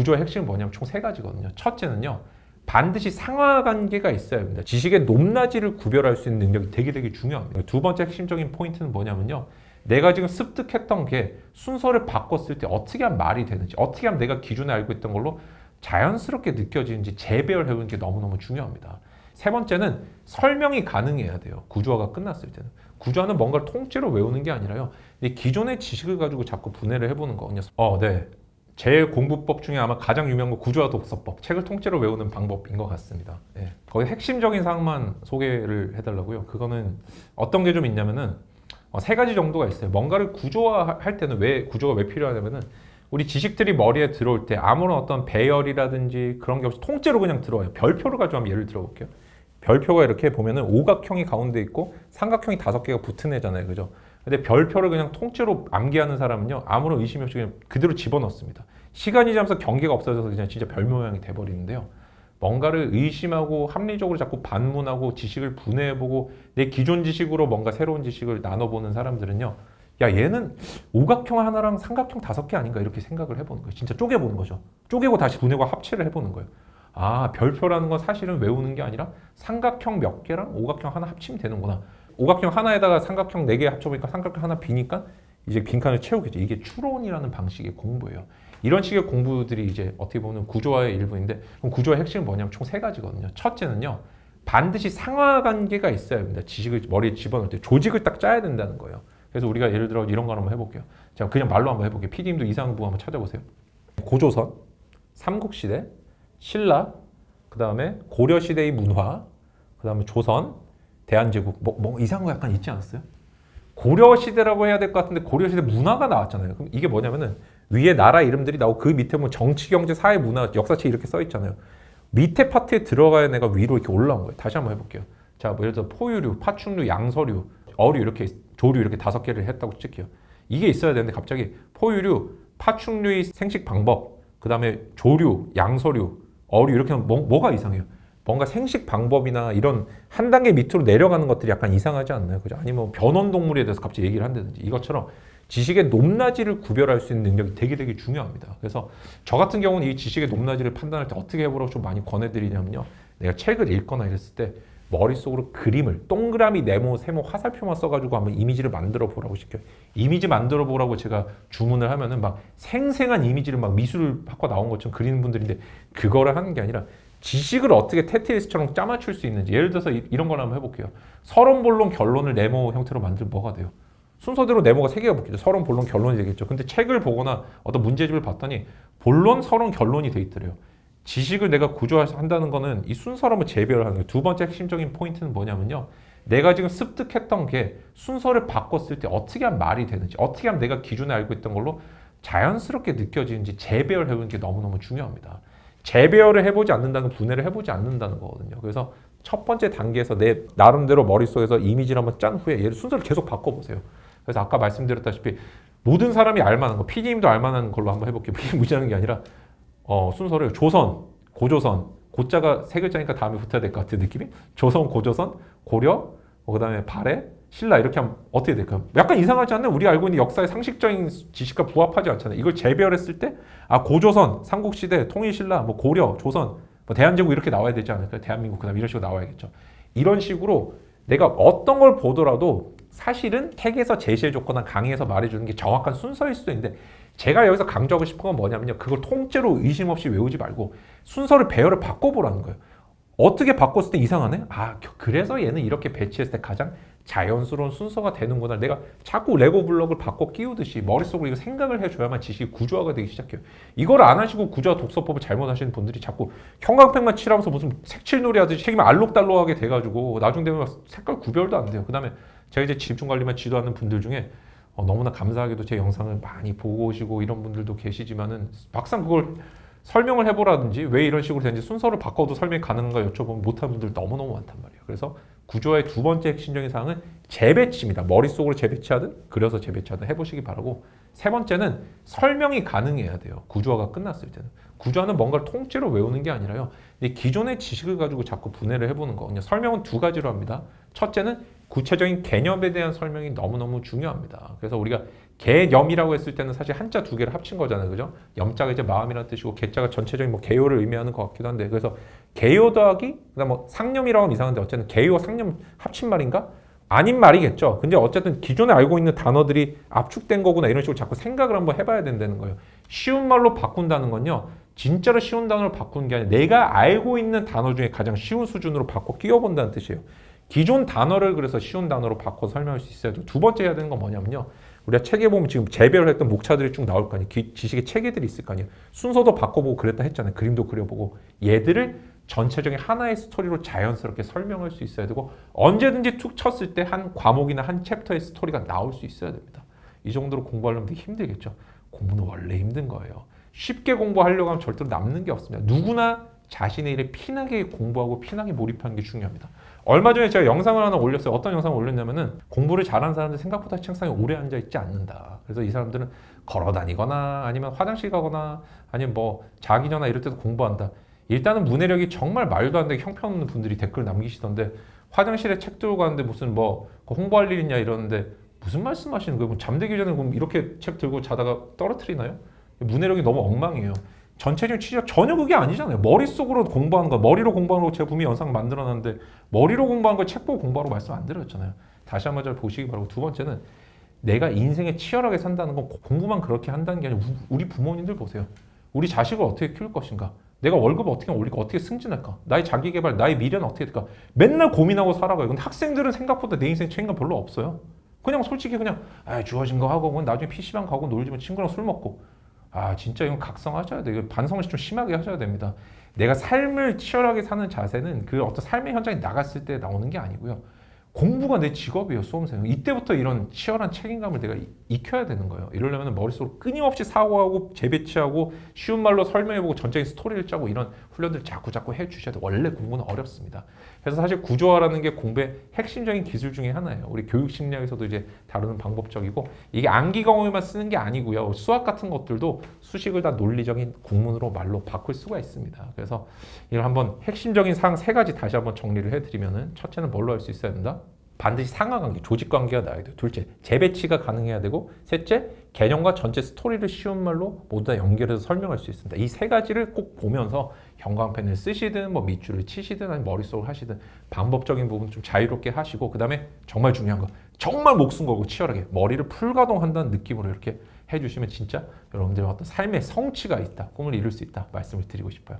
구조의 핵심은 뭐냐면 총 세 가지거든요. 첫째는요. 반드시 상하 관계가 있어야 합니다. 지식의 높낮이를 구별할 수 있는 능력이 되게 되게 중요합니다. 두 번째 핵심적인 포인트는 뭐냐면요. 내가 지금 습득했던 게 순서를 바꿨을 때 어떻게 하면 말이 되는지, 어떻게 하면 내가 기존에 알고 있던 걸로 자연스럽게 느껴지는지 재배열해 보는 게 너무너무 중요합니다. 세 번째는 설명이 가능해야 돼요. 구조화가 끝났을 때는. 구조화는 뭔가를 통째로 외우는 게 아니라요. 이 기존의 지식을 가지고 자꾸 분해를 해보는 거거든요. 어, 네. 제 공부법 중에 아마 가장 유명한 거 구조화 독서법. 책을 통째로 외우는 방법인 것 같습니다. 예. 거기 핵심적인 사항만 소개를 해달라고요. 그거는 어떤 게 좀 있냐면은 어, 세 가지 정도가 있어요. 뭔가를 구조화할 때는 왜 구조가 왜 필요하냐면은 우리 지식들이 머리에 들어올 때 아무런 어떤 배열이라든지 그런 게 없이 통째로 그냥 들어와요. 별표를 가지고 한번 예를 들어볼게요. 별표가 이렇게 보면은 오각형이 가운데 있고 삼각형이 다섯 개가 붙은 애잖아요. 그죠? 근데 별표를 그냥 통째로 암기하는 사람은요. 아무런 의심이 없이 그냥 그대로 집어넣습니다. 시간이 지나면서 경계가 없어져서 그냥 진짜 별 모양이 돼버리는데요. 뭔가를 의심하고 합리적으로 자꾸 반문하고 지식을 분해해보고 내 기존 지식으로 뭔가 새로운 지식을 나눠보는 사람들은요. 야 얘는 오각형 하나랑 삼각형 다섯 개 아닌가 이렇게 생각을 해보는 거예요. 진짜 쪼개보는 거죠. 쪼개고 다시 분해고 합체를 해보는 거예요. 아 별표라는 건 사실은 외우는 게 아니라 삼각형 몇 개랑 오각형 하나 합치면 되는구나. 오각형 하나에다가 삼각형 네 개 합쳐보니까 삼각형 하나 비니까 이제 빈칸을 채우겠죠. 이게 추론이라는 방식의 공부예요. 이런 식의 공부들이 이제 어떻게 보면 구조화의 일부인데 그럼 구조화의 핵심은 뭐냐면 총 세 가지거든요. 첫째는요. 반드시 상하 관계가 있어야 합니다. 지식을 머리에 집어넣을 때 조직을 딱 짜야 된다는 거예요. 그래서 우리가 예를 들어 이런 거 한번 해볼게요. 제가 그냥 말로 한번 해볼게요. PD님도 이상부 한번 찾아보세요. 고조선, 삼국시대, 신라, 그 다음에 고려시대의 문화, 그 다음에 조선, 대한제국, 뭐, 뭐 이상한 거 약간 있지 않았어요? 고려 시대라고 해야 될 것 같은데 고려 시대 문화가 나왔잖아요. 그럼 이게 뭐냐면은 위에 나라 이름들이 나오고 그 밑에 보면 정치, 경제, 사회, 문화, 역사책 이렇게 써 있잖아요. 밑에 파트에 들어가야 내가 위로 이렇게 올라온 거예요. 다시 한번 해볼게요. 자, 뭐 예를 들어 포유류, 파충류, 양서류, 어류 이렇게 조류 이렇게 다섯 개를 했다고 칠게요. 이게 있어야 되는데 갑자기 포유류, 파충류의 생식 방법, 그 다음에 조류, 양서류, 어류 이렇게 하면 뭐, 뭐가 이상해요? 뭔가 생식 방법이나 이런 한 단계 밑으로 내려가는 것들이 약간 이상하지 않나요? 그죠? 아니면 변온 동물에 대해서 갑자기 얘기를 한다든지 이것처럼 지식의 높낮이를 구별할 수 있는 능력이 되게 되게 중요합니다. 그래서 저 같은 경우는 이 지식의 높낮이를 판단할 때 어떻게 해보라고 좀 많이 권해드리냐면요. 내가 책을 읽거나 이랬을 때 머릿속으로 그림을 동그라미, 네모, 세모, 화살표만 써가지고 한번 이미지를 만들어 보라고 시켜요. 이미지 만들어 보라고 제가 주문을 하면은 막 생생한 이미지를 막 미술학과 나온 것처럼 그리는 분들인데 그거를 하는 게 아니라 지식을 어떻게 테트리스처럼 짜맞출 수 있는지 예를 들어서 이- 이런 걸 한번 해볼게요. 서론, 본론, 결론을 네모 형태로 만들면 뭐가 돼요? 순서대로 네모가 세 개가 붙겠죠. 서론, 본론, 결론이 되겠죠. 근데 책을 보거나 어떤 문제집을 봤더니 본론, 서론, 결론이 돼 있더래요. 지식을 내가 구조한다는 거는 이 순서로 한번 재배를 하는 거예요. 두 번째 핵심적인 포인트는 뭐냐면요. 내가 지금 습득했던 게 순서를 바꿨을 때 어떻게 하면 말이 되는지, 어떻게 하면 내가 기존에 알고 있던 걸로 자연스럽게 느껴지는지 재배열해 보는 게 너무너무 중요합니다. 재배열을 해보지 않는다는 건 분해를 해보지 않는다는 거거든요. 그래서 첫 번째 단계에서 내 나름대로 머릿속에서 이미지를 한번 짠 후에 얘를 순서를 계속 바꿔보세요. 그래서 아까 말씀드렸다시피 모든 사람이 알만한 거, PD님도 알만한 걸로 한번 해볼게요. 이게 무지하는 게 아니라 어, 순서를 조선, 고조선, 고자가 세 글자니까 다음에 붙어야 될 것 같은 느낌이? 조선, 고조선, 고려, 어, 그다음에 발해, 신라 이렇게 하면 어떻게 될까요? 약간 이상하지 않나요? 우리가 알고 있는 역사의 상식적인 지식과 부합하지 않잖아요. 이걸 재배열했을 때, 아 고조선, 삼국시대, 통일신라, 뭐 고려, 조선, 뭐 대한제국 이렇게 나와야 되지 않을까요? 대한민국 그다음 이런 식으로 나와야겠죠. 이런 식으로 내가 어떤 걸 보더라도 사실은 책에서 제시해줬거나 강의에서 말해주는 게 정확한 순서일 수도 있는데 제가 여기서 강조하고 싶은 건 뭐냐면요. 그걸 통째로 의심 없이 외우지 말고 순서를 배열을 바꿔보라는 거예요. 어떻게 바꿨을 때 이상하네? 아, 겨- 그래서 얘는 이렇게 배치했을 때 가장 자연스러운 순서가 되는구나. 내가 자꾸 레고 블록을 바꿔 끼우듯이 머릿속으로 이거 생각을 해줘야만 지식이 구조화가 되기 시작해요. 이걸 안 하시고 구조화 독서법을 잘못하시는 분들이 자꾸 형광펜만 칠하면서 무슨 색칠놀이 하듯이 책임을 알록달록하게 돼가지고 나중 되면 색깔 구별도 안 돼요. 그 다음에 제가 이제 집중관리만 지도하는 분들 중에 어, 너무나 감사하게도 제 영상을 많이 보고 오시고 이런 분들도 계시지만은 막상 그걸 설명을 해보라든지 왜 이런 식으로 되는지 순서를 바꿔도 설명이 가능한가 여쭤보면 못하는 분들 너무너무 많단 말이에요. 그래서 구조의 두 번째 핵심적인 사항은 재배치입니다. 머릿속으로 재배치하든 그려서 재배치하든 해보시기 바라고 세 번째는 설명이 가능해야 돼요. 구조화가 끝났을 때는. 구조화는 뭔가를 통째로 외우는 게 아니라요. 이 기존의 지식을 가지고 자꾸 분해를 해보는 거거든요. 설명은 두 가지로 합니다. 첫째는 구체적인 개념에 대한 설명이 너무너무 중요합니다. 그래서 우리가 개념이라고 했을 때는 사실 한자 두 개를 합친 거잖아요. 그죠? 염자가 이제 마음이라는 뜻이고 개자가 전체적인 뭐 개요를 의미하는 것 같기도 한데 그래서 개요 더하기 그다음 뭐 상념이라고 하면 이상한데 어쨌든 개요 상념 합친 말인가? 아닌 말이겠죠. 근데 어쨌든 기존에 알고 있는 단어들이 압축된 거구나 이런 식으로 자꾸 생각을 한번 해봐야 된다는 거예요. 쉬운 말로 바꾼다는 건요. 진짜로 쉬운 단어로 바꾸는 게 아니라 내가 알고 있는 단어 중에 가장 쉬운 수준으로 바꿔 끼워본다는 뜻이에요. 기존 단어를 그래서 쉬운 단어로 바꿔 설명할 수 있어야 돼요. 두 번째 해야 되는 건 뭐냐면요. 우리가 책에 보면 지금 재배를 했던 목차들이 쭉 나올 거 아니에요. 기- 지식의 체계들이 있을 거 아니에요. 순서도 바꿔보고 그랬다 했잖아요. 그림도 그려보고 얘들을 전체적인 하나의 스토리로 자연스럽게 설명할 수 있어야 되고 언제든지 툭 쳤을 때 한 과목이나 한 챕터의 스토리가 나올 수 있어야 됩니다. 이 정도로 공부하려면 되게 힘들겠죠. 공부는 원래 힘든 거예요. 쉽게 공부하려고 하면 절대로 남는 게 없습니다. 누구나 자신의 일에 피나게 공부하고 피나게 몰입하는 게 중요합니다. 얼마 전에 제가 영상을 하나 올렸어요. 어떤 영상을 올렸냐면은 공부를 잘하는 사람들 생각보다 책상에 오래 앉아 있지 않는다. 그래서 이 사람들은 걸어 다니거나 아니면 화장실 가거나 아니면 뭐 자기 전화 이럴 때도 공부한다. 일단은 문해력이 정말 말도 안 되게 형편없는 분들이 댓글 남기시던데 화장실에 책 들고 가는데 무슨 뭐그 홍보할 일 있냐 이러는데 무슨 말씀하시는 거예요? 뭐 잠들기 전에 그럼 이렇게 책 들고 자다가 떨어뜨리나요? 문해력이 너무 엉망이에요. 전체적인 취지가 전혀 그게 아니잖아요. 머릿속으로 공부하는 거, 머리로 공부하는 거 제가 분명히 영상 만들어놨는데 머리로 공부하는 거책 보고 공부하라고 말씀 안 드렸잖아요. 다시 한 번 잘 보시기 바라고 두 번째는 내가 인생에 치열하게 산다는 건 공부만 그렇게 한다는 게 아니라 우- 우리 부모님들 보세요. 우리 자식을 어떻게 키울 것인가? 내가 월급을 어떻게 올릴까? 어떻게 승진할까? 나의 자기 개발, 나의 미래는 어떻게 될까? 맨날 고민하고 살아가요. 근데 학생들은 생각보다 내 인생 책임감 별로 없어요. 그냥 솔직히 그냥 아, 주어진 거 하고 나중에 PC방 가고 놀지 뭐 친구랑 술 먹고 아 진짜 이건 각성하셔야 돼요. 반성을 좀 심하게 하셔야 됩니다. 내가 삶을 치열하게 사는 자세는 그 어떤 삶의 현장에 나갔을 때 나오는 게 아니고요. 공부가 내 직업이에요, 수험생. 이때부터 이런 치열한 책임감을 내가 이- 익혀야 되는 거예요. 이러려면 머릿속으로 끊임없이 사고하고 재배치하고 쉬운 말로 설명해보고 전적인 스토리를 짜고 이런 훈련들 자꾸 자꾸 해주셔야 돼요. 원래 공부는 어렵습니다. 그래서 사실 구조화라는 게 공부의 핵심적인 기술 중에 하나예요. 우리 교육 심리학에서도 이제 다루는 방법적이고 이게 암기 경험에만 쓰는 게 아니고요. 수학 같은 것들도 수식을 다 논리적인 국문으로 말로 바꿀 수가 있습니다. 그래서 이걸 한번 핵심적인 사항 세 가지 다시 한번 정리를 해드리면은 첫째는 뭘로 할 수 있어야 된다? 반드시 상하관계, 조직관계가 나야 돼요. 둘째, 재배치가 가능해야 되고, 셋째, 개념과 전체 스토리를 쉬운 말로 모두 다 연결해서 설명할 수 있습니다. 이 세 가지를 꼭 보면서 형광펜을 쓰시든, 뭐 밑줄을 치시든, 아니면 머릿속을 하시든 방법적인 부분 좀 자유롭게 하시고, 그 다음에 정말 중요한 거, 정말 목숨 걸고 치열하게 머리를 풀가동한다는 느낌으로 이렇게 해주시면 진짜 여러분들의 어떤 삶의 성취가 있다, 꿈을 이룰 수 있다 말씀을 드리고 싶어요.